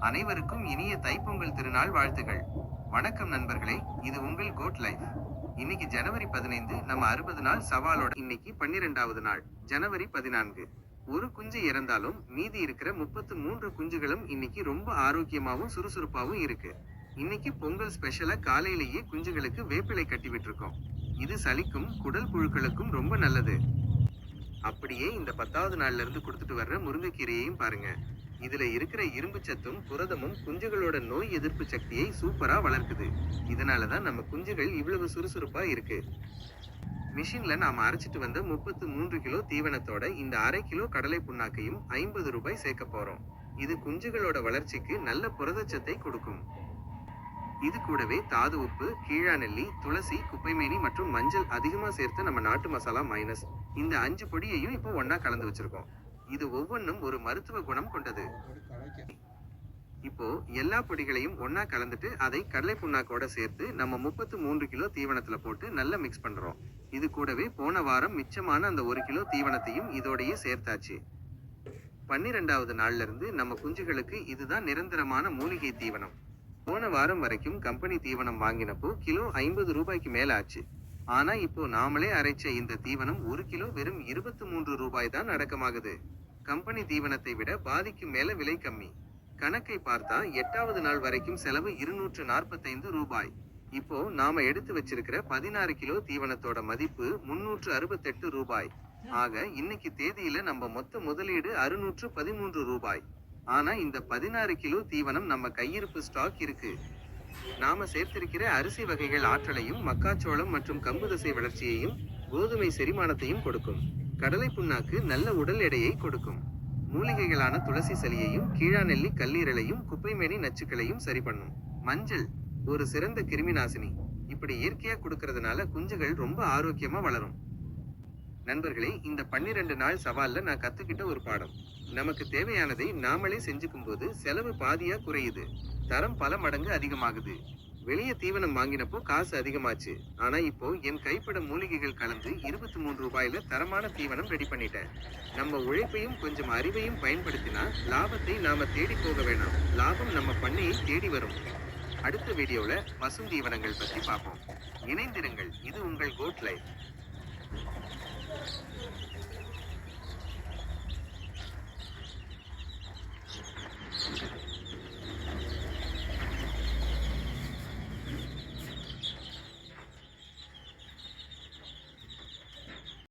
அனைவருக்கும் இனிய தைப்பொங்கல் திருநாள் வாழ்த்துகள் வணக்கம் நண்பர்களே இது உங்கள் கோட் லைஃப் இன்னைக்கு ஜனவரி பதினைந்து நம்ம அறுபது நாள் சவாலோட இன்னைக்கு பன்னிரெண்டாவது நாள் ஜனவரி பதினான்கு. ஒரு குஞ்சு இறந்தாலும் மீதி இருக்கிற முப்பத்து மூன்று குஞ்சுகளும் இன்னைக்கு ரொம்ப ஆரோக்கியமாகவும் சுறுசுறுப்பாகவும் இருக்கு. இன்னைக்கு பொங்கல் ஸ்பெஷலா காலையிலேயே குஞ்சுகளுக்கு வேப்பிலை கட்டி விட்டுருக்கோம். இது சளிக்கும் குடல் புழுக்களுக்கும் ரொம்ப நல்லது. அப்படியே இந்த பத்தாவது நாள்ல இருந்து கொடுத்துட்டு வர்ற முருங்கைக்கீரையையும் பாருங்க. இதுல இருக்கிற இரும்பு சத்தும் புரதமும் குஞ்சுகளோட நோய் எதிர்ப்பு சக்தியை சூப்பரா வளர்க்குது. இதனாலதான் நம்ம குஞ்சுகள் இவ்வளவு சுறுசுறுப்பா இருக்கு. மிஷின்ல நாம அரைச்சிட்டு வந்த முப்பத்து மூன்று கிலோ தீவனத்தோட இந்த அரை கிலோ கடலை புண்ணாக்கையும் ஐம்பது ரூபாய் சேர்க்க போறோம். இது குஞ்சுகளோட வளர்ச்சிக்கு நல்ல புரதச்சத்தை கொடுக்கும். இது கூடவே தாது உப்பு கீழாநெல்லி துளசி குப்பைமேனி மற்றும் மஞ்சள் அதிகமாக சேர்த்து நம்ம நாட்டு மசாலா மைனஸ் இந்த அஞ்சு பொடியையும் இப்போ ஒன்றா கலந்து வச்சிருக்கோம். இது ஒவ்வொன்றும் ஒரு மருத்துவ குணம் கொண்டது. இப்போ எல்லா பொடிகளையும் ஒன்னா கலந்துட்டு அதை கடலை புண்ணாக்கோட சேர்த்து நம்ம முப்பத்து மூன்று கிலோ தீவனத்துல போட்டு நல்லா மிக்ஸ் பண்றோம். இது கூடவே போன வாரம் மிச்சமான அந்த ஒரு கிலோ தீவனத்தையும் இதோடையே சேர்த்தாச்சு. பன்னிரெண்டாவது நாள்ல இருந்து நம்ம குஞ்சுகளுக்கு இதுதான் நிரந்தரமான மூலிகை தீவனம். போன வாரம் வரைக்கும் கம்பெனி தீவனம் வாங்கினப்போ கிலோ ஐம்பது ரூபாய்க்கு மேல ஆச்சு ஆனா இப்போ நாமளே அரைச்ச இந்த தீவனம் ஒரு கிலோ வெறும் இருபத்தி மூன்று ரூபாய் தான் அடக்கமாகுது. கம்பெனி தீவனத்தை விட பாதிக்கு மேல விலை கம்மி. கணக்கை பார்த்தா எட்டாவது நாள் வரைக்கும் செலவு இருநூற்று நாற்பத்தைந்து ரூபாய். இப்போ நாம எடுத்து வச்சிருக்கிற பதினாறு கிலோ தீவனத்தோட மதிப்பு முன்னூற்று அறுபத்தெட்டு ரூபாய். ஆக இன்னைக்கு தேதியில நம்ம மொத்த முதலீடு அறுநூற்று பதிமூன்று ரூபாய். ஆனா இந்த பதினாறு கிலோ தீவனம் நம்ம கையிருப்பு ஸ்டாக் இருக்கு. நாம சேர்த்திருக்கிற அரிசி வகைகள் ஆற்றலையும் மக்காச்சோளம் மற்றும் கம்பு தசை வளர்ச்சியையும் கோதுமை செரிமானத்தையும் கொடுக்கும். கடலை புண்ணாக்கு நல்ல உடல் எடையை கொடுக்கும். மூலிகைகளான துளசி சளியையும் கீழாநெல்லி கல்லீரலையும் குப்பைமேனி நச்சுக்களையும் சரி பண்ணும் மஞ்சள் ஒரு சிறந்த கிருமி நாசினி. இப்படி இயற்கையா கொடுக்கறதுனால குஞ்சுகள் ரொம்ப ஆரோக்கியமா வளரும். நண்பர்களே இந்த பன்னிரெண்டு நாள் சவால்ல நான் கத்துக்கிட்ட ஒரு பாடம். நமக்கு தேவையானதை நாமளே செஞ்சுக்கும் போது செலவு பாதியா குறையுது. தரம் பல மடங்கு அதிகமாகுது. வெளியே தீவனம் வாங்கினப்போ காசு அதிகமாச்சு. ஆனா இப்போ என் கைப்பட மூலிகைகள் கலந்து இருபத்தி மூன்று ரூபாயில தரமான தீவனம் ரெடி பண்ணிட்டேன். நம்ம உழைப்பையும் கொஞ்சம் அறிவையும் பயன்படுத்தினா லாபத்தை நாம தேடி போக வேணாம். லாபம் நம்ம பண்ணையை தேடி வரும். அடுத்த வீடியோல பசுந்தீவனங்கள் பத்தி பார்ப்போம். இணைந்திருங்கள். இது உங்கள் கோட் லைஃப்